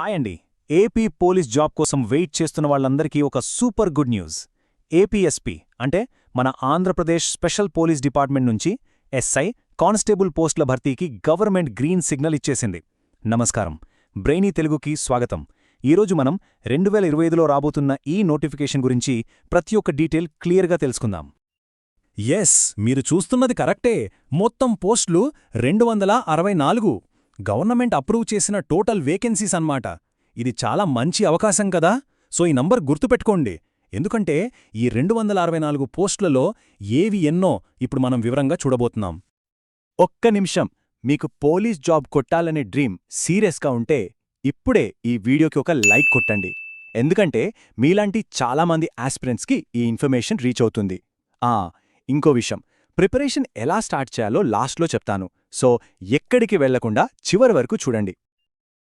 Hi అండి. AP police job కోసం wait చేస్తున్న వాళ్ళందరికీ ఒక సూపర్ గుడ్ న్యూస్. ఏపీఎస్పీ అంటే మన ఆంధ్రప్రదేశ్ స్పెషల్ పోలీస్ డిపార్ట్మెంట్ నుంచి ఎస్ఐ కానిస్టేబుల్ పోస్టుల భర్తీకి గవర్నమెంట్ గ్రీన్ సిగ్నల్ ఇచ్చేసింది. నమస్కారం. బ్రెయినీ తెలుగుకి స్వాగతం. ఈరోజు మనం రెండు వేల ఇరవై ఐదులో రాబోతున్న ఈ నోటిఫికేషన్ గురించి ప్రతి ఒక్క డీటెయిల్ క్లియర్గా తెలుసుకుందాం. ఎస్ మీరు చూస్తున్నది కరెక్టే. మొత్తం పోస్టులు రెండు వందల అరవై నాలుగు. గవర్నమెంట్ అప్రూవ్ చేసిన టోటల్ వేకెన్సీస్ అన్నమాట. ఇది చాలా మంచి అవకాశం కదా. సో ఈ నంబర్ గుర్తుపెట్టుకోండి. ఎందుకంటే ఈ రెండు వందల అరవై నాలుగు పోస్టులలో ఏవి ఎన్నో ఇప్పుడు మనం వివరంగా చూడబోతున్నాం. ఒక్క నిమిషం. మీకు పోలీస్ జాబ్ కొట్టాలనే డ్రీమ్ సీరియస్గా ఉంటే ఇప్పుడే ఈ వీడియోకి ఒక లైక్ కొట్టండి. ఎందుకంటే మీలాంటి చాలామంది ఆస్పిరెంట్స్కి ఈ ఇన్ఫర్మేషన్ రీచ్ అవుతుంది. ఆ ఇంకో విషయం. ప్రిపరేషన్ ఎలా స్టార్ట్ చేయాలో లాస్ట్లో చెప్తాను. సో ఎక్కడికి వెళ్ళకుండా చివరి వరకు చూడండి.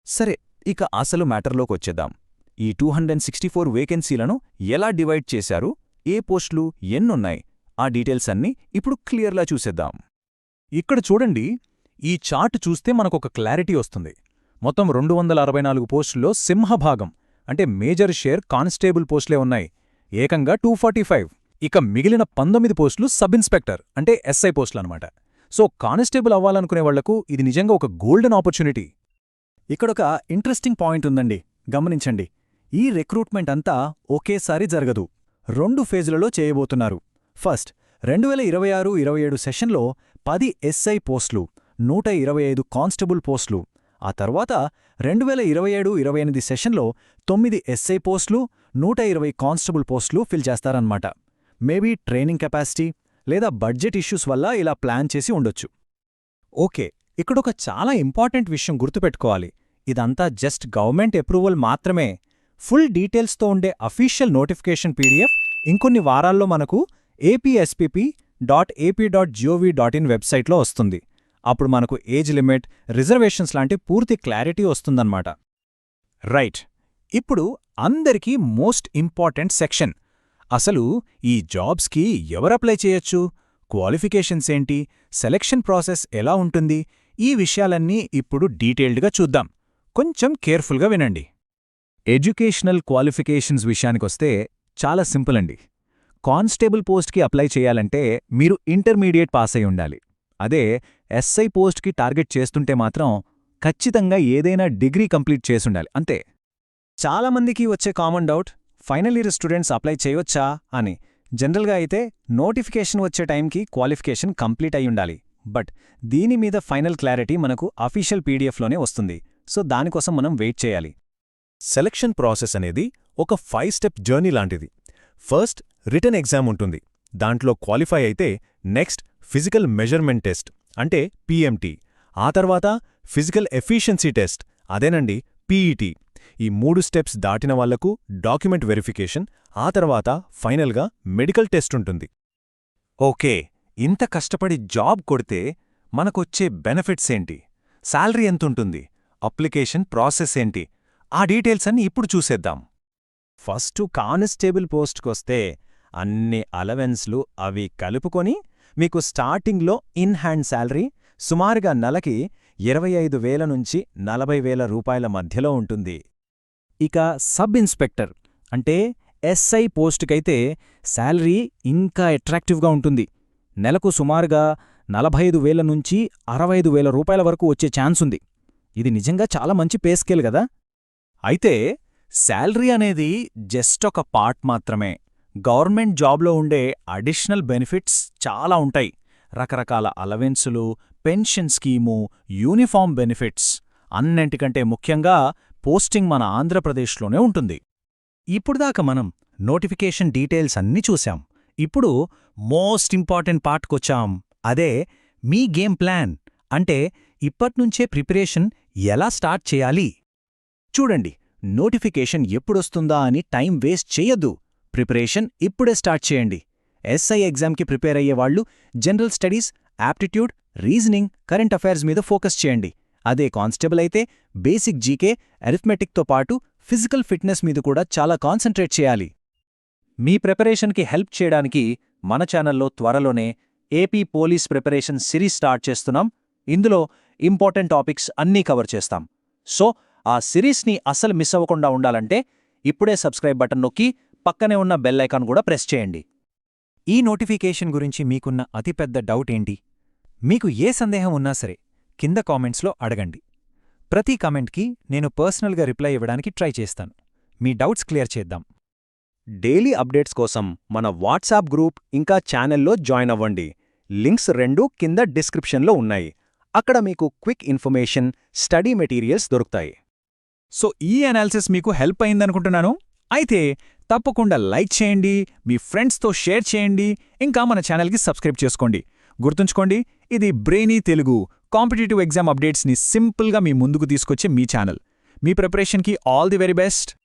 సరే ఇక అసలు మ్యాటర్లోకి వచ్చేద్దాం. ఈ టూ హండ్రెడ్ సిక్స్టీ ఫోర్ వేకెన్సీలను ఎలా డివైడ్ చేశారు? ఏ పోస్టులు? ఎన్నున్నాయి? ఆ డీటెయిల్స్ అన్నీ ఇప్పుడు క్లియర్లా చూసేద్దాం. ఇక్కడ చూడండి ఈ చార్ట్ చూస్తే మనకొక క్లారిటీ వస్తుంది. మొత్తం రెండు వందల అరవై నాలుగు పోస్టుల్లో సింహభాగం అంటే మేజర్ షేర్ కానిస్టేబుల్ పోస్టులే ఉన్నాయి. ఏకంగా టూ ఫార్టీ ఫైవ్. ఇక మిగిలిన పంతొమ్మిది పోస్టులు సబ్ ఇన్స్పెక్టర్ అంటే ఎస్ఐ పోస్టులు అనమాట సో కానిస్టేబుల్ అవ్వాలనుకునే వాళ్ళకు ఇది నిజంగా ఒక గోల్డెన్ ఆపర్చునిటీ. ఇక్కడొక ఇంట్రెస్టింగ్ పాయింట్ ఉందండి. గమనించండి. ఈ రిక్రూట్మెంట్ అంతా ఒకేసారి జరగదు. రెండు ఫేజులలో చేయబోతున్నారు. ఫస్ట్ రెండు వేల ఇరవై ఆరు ఇరవై ఏడు సెషన్లో పది ఎస్ఐ పోస్టులు నూట ఇరవై ఐదు కానిస్టేబుల్ పోస్టులు. ఆ తర్వాత రెండు వేల ఇరవై ఏడు ఇరవై ఎనిమిది సెషన్లో తొమ్మిది ఎస్ఐ పోస్టులు నూట ఇరవై కానిస్టేబుల్ పోస్టులు ఫిల్ చేస్తారన్నమాట. మేబీ ట్రైనింగ్ కెపాసిటీ లేదా బడ్జెట్ ఇష్యూస్ వల్ల ఇలా ప్లాన్ చేసి ఉండొచ్చు. ఓకే ఇక్కడొక చాలా ఇంపార్టెంట్ విషయం గుర్తుపెట్టుకోవాలి. ఇదంతా జస్ట్ గవర్నమెంట్ అప్రూవల్ మాత్రమే. ఫుల్ డీటెయిల్స్తో ఉండే అఫీషియల్ నోటిఫికేషన్ పీడిఎఫ్ ఇంకొన్ని వారాల్లో మనకు APSPP dot AP dot GOV dot in వెబ్సైట్లో వస్తుంది. అప్పుడు మనకు ఏజ్ లిమిట్ రిజర్వేషన్స్ లాంటి పూర్తి క్లారిటీ వస్తుందన్నమాట. రైట్ ఇప్పుడు అందరికీ మోస్ట్ ఇంపార్టెంట్ సెక్షన్ అసలు ఈ జాబ్స్కి ఎవరప్లై చేయొచ్చు? క్వాలిఫికేషన్స్ ఏంటి? సెలక్షన్ ప్రాసెస్ ఎలా ఉంటుంది? ఈ విషయాలన్నీ ఇప్పుడు డీటెయిల్డ్గా చూద్దాం. కొంచెం కేర్ఫుల్గా వినండి. ఎడ్యుకేషనల్ క్వాలిఫికేషన్స్ విషయానికొస్తే చాలా సింపుల్ అండి కానిస్టేబుల్ పోస్ట్కి అప్లై చేయాలంటే మీరు ఇంటర్మీడియట్ పాస్ అయి ఉండాలి. అదే ఎస్ఐ పోస్ట్కి టార్గెట్ చేస్తుంటే మాత్రం ఖచ్చితంగా ఏదైనా డిగ్రీ కంప్లీట్ చేసుండాలి అంతే. చాలామందికి వచ్చే common doubt final year students apply చేయొచ్చా అని. జనరల్గా అయితే నోటిఫికేషన్ వచ్చే టైంకి క్వాలిఫికేషన్ కంప్లీట్ అయ్యుండాలి బట్ దీని మీద ఫైనల్ క్లారిటీ మనకు అఫీషియల్ పీడీఎఫ్లోనే వస్తుంది. సో దానికోసం మనం వెయిట్ చేయాలి. సెలక్షన్ ప్రాసెస్ అనేది ఒక ఫైవ్ స్టెప్ జర్నీ లాంటిది. ఫస్ట్ రిటర్న్ ఎగ్జామ్ ఉంటుంది. దాంట్లో క్వాలిఫై అయితే నెక్స్ట్ ఫిజికల్ మెజర్మెంట్ టెస్ట్ అంటే పీఎంటీ ఆ తర్వాత ఫిజికల్ ఎఫిషియన్సీ టెస్ట్ అదేనండి పీఈటీ ఈ మూడు స్టెప్స్ దాటిన వాళ్ళకు డాక్యుమెంట్ వెరిఫికేషన్ ఆ తర్వాత ఫైనల్గా మెడికల్ టెస్ట్ ఉంటుంది. ఓకే ఇంత కష్టపడి జాబ్ కొడితే మనకొచ్చే బెనిఫిట్స్ ఏంటి? శాలరీ ఎంతుంటుంది? అప్లికేషన్ ప్రాసెస్ ఏంటి? ఆ డీటెయిల్స్ అన్ని ఇప్పుడు చూసేద్దాం. ఫస్టు కానిస్టేబుల్ పోస్ట్కొస్తే అన్ని అలవెన్స్లు అవి కలుపుకొని మీకు స్టార్టింగ్లో ఇన్ హ్యాండ్ శాలరీ సుమారుగా నెలకి ఇరవై ఐదు వేల నుంచి నలభై వేల రూపాయల మధ్యలో ఉంటుంది. ఇక సబ్ ఇన్స్పెక్టర్ అంటే ఎస్ఐ పోస్టుకైతే శాలరీ ఇంకా అట్రాక్టివ్గా ఉంటుంది. నెలకు సుమారుగా నలభై ఐదు వేల నుంచి అరవై ఐదు వేల రూపాయల వరకు వచ్చే ఛాన్స్ ఉంది. ఇది నిజంగా చాలా మంచి పే స్కేల్ కదా? అయితే శాలరీ అనేది జస్ట్ ఒక పార్ట్ మాత్రమే. గవర్నమెంట్ జాబ్లో ఉండే అడిషనల్ బెనిఫిట్స్ చాలా ఉంటాయి. రకరకాల అలవెన్సులు పెన్షన్ స్కీము యూనిఫామ్ బెనిఫిట్స్ అన్నింటికంటే ముఖ్యంగా పోస్టింగ్ మన ఆంధ్రప్రదేశ్లోనే ఉంటుంది. ఇప్పుడుదాకా మనం నోటిఫికేషన్ డీటెయిల్స్ అన్నీ చూశాం. ఇప్పుడు మోస్ట్ ఇంపార్టెంట్ పార్ట్కొచ్చాం. అదే మీ గేమ్ ప్లాన్. అంటే ఇప్పట్నుంచే ప్రిపరేషన్ ఎలా స్టార్ట్ చేయాలి? చూడండి నోటిఫికేషన్ ఎప్పుడొస్తుందా అని టైం వేస్ట్ చేయొద్దు. ప్రిపరేషన్ ఇప్పుడే స్టార్ట్ చేయండి. ఎస్ఐ ఎగ్జామ్కి ప్రిపేర్ అయ్యేవాళ్ళు general studies aptitude reasoning current affairs మీద ఫోకస్ చేయండి. అదే కానిస్టేబుల్ అయితే బేసిక్ జీకే అరిథ్మెటిక్తో పాటు ఫిజికల్ ఫిట్నెస్ మీద కూడా చాలా కాన్సంట్రేట్ చేయాలి. మీ ప్రిపరేషన్కి హెల్ప్ చేయడానికి మన ఛానల్లో త్వరలోనే AP police preparation series start చేస్తున్నాం. ఇందులో ఇంపార్టెంట్ టాపిక్స్ అన్నీ కవర్ చేస్తాం. సో ఆ సిరీస్ని అసలు మిస్ అవ్వకుండా ఉండాలంటే ఇప్పుడే సబ్స్క్రైబ్ బటన్ నొక్కి పక్కనే ఉన్న బెల్ ఐకాన్ కూడా ప్రెస్ చేయండి. ఈ నోటిఫికేషన్ గురించి మీకున్న అతిపెద్ద డౌట్ ఏంటి? మీకు ఏ సందేహం ఉన్నా సరే కింద కామెంట్స్లో అడగండి. ప్రతి కామెంట్కి నేను పర్సనల్గా రిప్లై ఇవ్వడానికి ట్రై చేస్తాను. మీ డౌట్స్ క్లియర్ చేద్దాం. డైలీ అప్డేట్స్ కోసం మన వాట్సాప్ గ్రూప్ ఇంకా ఛానల్లో జాయిన్ అవ్వండి. లింక్స్ రెండు కింద డిస్క్రిప్షన్లో ఉన్నాయి. అక్కడ మీకు క్విక్ ఇన్ఫర్మేషన్ స్టడీ మెటీరియల్స్ దొరుకుతాయి. సో ఈ అనాలిసిస్ మీకు హెల్ప్ అయిందనుకుంటున్నాను? అయితే తప్పకుండా లైక్ చేయండి మీ ఫ్రెండ్స్తో షేర్ చేయండి ఇంకా మన ఛానల్కి సబ్స్క్రైబ్ చేసుకోండి. గుర్తుంచుకోండి ఇది బ్రెయినీ తెలుగు కాంపిటేటివ్ ఎగ్జామ్ అప్డేట్స్ని సింపుల్గా మీ ముందుకు తీసుకొచ్చే మీ ఛానల్. మీ ప్రిపరేషన్కి ఆల్ ది వెరీ బెస్ట్.